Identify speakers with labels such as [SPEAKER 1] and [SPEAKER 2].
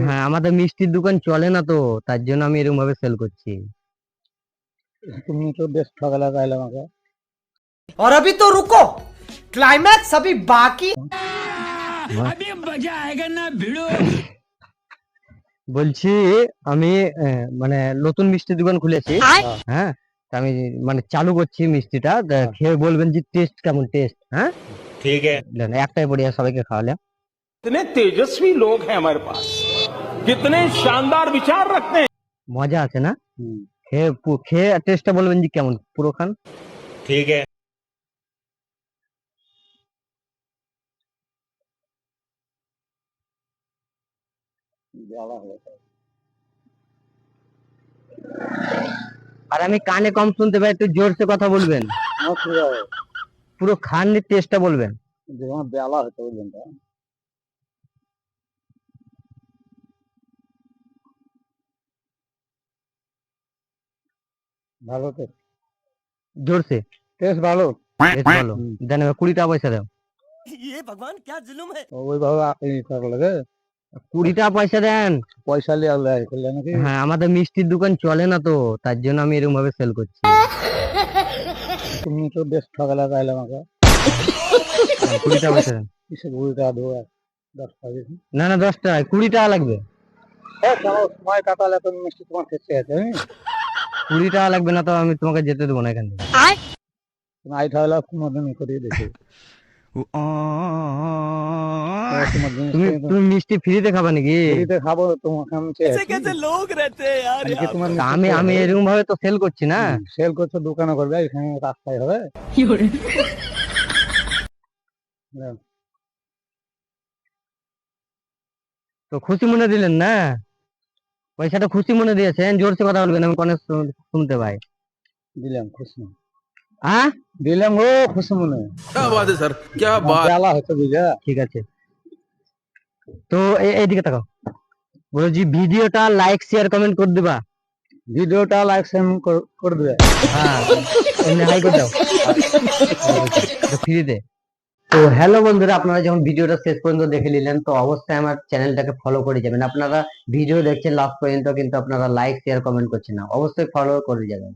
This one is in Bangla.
[SPEAKER 1] হ্যাঁ আমাদের মিষ্টির দোকান চলে না তো তার জন্য আমি এরকম ভাবে সেল করছি
[SPEAKER 2] তুমি তো বেশ ঠকালা তাইলে আমাকে
[SPEAKER 3] और अभी तो रुको क्लाइमैक्स अभी बाकी
[SPEAKER 1] বলছি আমি আহ, মানে নতুন মিষ্টির দোকান খুলেছি হ্যাঁ তা আমি মানে চালু করছি মিষ্টিটা তা
[SPEAKER 2] হ্যাঁ।
[SPEAKER 1] খেয়ে বলবেন যে টেস্ট কেমন টেস্ট হ্যাঁ
[SPEAKER 4] ठीक है
[SPEAKER 1] দেন, একটাই বড়িয়া সবাইকে খাওয়ালে
[SPEAKER 4] कितने तेजस्वी लोग हैं हमारे पास कितने शानदार विचार रखते हैं
[SPEAKER 1] মজা আছে না
[SPEAKER 2] হুম।
[SPEAKER 1] খেয়ে পু- খেয়ে টেস্টটা বলবেন যে কেমন পুরো খান
[SPEAKER 4] ठीक है
[SPEAKER 2] জ্বালা হলো তো।
[SPEAKER 1] আর আমি কানে কম শুনতে পাই একটু জোরসে কথা বলবেন
[SPEAKER 2] আমার কি হবে?
[SPEAKER 1] পুরো খান টেস্টটা বলবেন
[SPEAKER 2] যে আমার বেলা হতো বুঝলেন ভালো তো
[SPEAKER 1] জোরসে
[SPEAKER 2] টেস্ট ভালো
[SPEAKER 1] বেশ ভালো দেন এবার কুড়ি টাকা পয়সা দাও
[SPEAKER 3] ये भगवान क्या जुल्म है
[SPEAKER 2] ওইভাবে আপনি থাকা লাগে
[SPEAKER 1] কুড়ি টাকা পয়সা দেন
[SPEAKER 2] পয়সা নিয়ে আল্লাহ করলে নাকি
[SPEAKER 1] হ্যাঁ আমাদের মিষ্টির দোকান চলে না তো তার জন্য আমি এরকম ভাবে সেল করছি
[SPEAKER 2] তুমি তো বেশ ঠকালা তাইলে আমাকে
[SPEAKER 1] হ্যাঁ, কুড়ি টাকা পয়সা দেন
[SPEAKER 2] কিসে কুড়ি টাকা দেবো আর দশ টাকা দিয়েছি
[SPEAKER 1] না না দশ টাকা কুড়ি টাকা লাগবে
[SPEAKER 2] হ্যাঁ চলো সময় কাটালে তো মিষ্টি তোমার খেতে আছে হ্যাঁ?
[SPEAKER 1] কুড়ি টাকা লাগবে না তো আমি তোমাকে যেতে দেবো না এখান থেকে।
[SPEAKER 2] তুমি
[SPEAKER 1] তুমি মিষ্টি ফ্রিতে
[SPEAKER 2] আমি
[SPEAKER 1] এরকম ভাবে তো সেল করছি না।
[SPEAKER 2] সেল করছ দোকানে করবে রাস্তায় হবে। কি
[SPEAKER 1] তো খুশি মনে দিলেন না? পয়সাটা খুশি মনে দিয়েছেন জোরসে কথা বলবেন আমি কনে শুনতে পাই।
[SPEAKER 2] দিলাম খুশি
[SPEAKER 1] হ্যাঁ?
[SPEAKER 2] দিলাম ও খুশি মনে।
[SPEAKER 5] স্যার
[SPEAKER 2] জ্বালা হচ্ছে বুঝা।
[SPEAKER 1] ঠিক আছে। তো এইদিকে তাকাও। যে ভিডিওটা লাইক শেয়ার কমেন্ট করে দিবা।
[SPEAKER 2] ভিডিওটা লাইক শেয়ার করে দিবে।
[SPEAKER 1] হ্যাঁ হাই করে দাও। আচ্ছা, ফ্রিতে। তো হ্যালো বন্ধুরা, আপনারা যখন ভিডিওটা শেষ পর্যন্ত দেখে নিলেন, তো অবশ্যই আমার চ্যানেলটাকে ফলো করে যাবেন। আপনারা ভিডিও দেখছেন লাস্ট পর্যন্ত কিন্তু আপনারা লাইক শেয়ার কমেন্ট করছেন না। অবশ্যই ফলো করে যাবেন।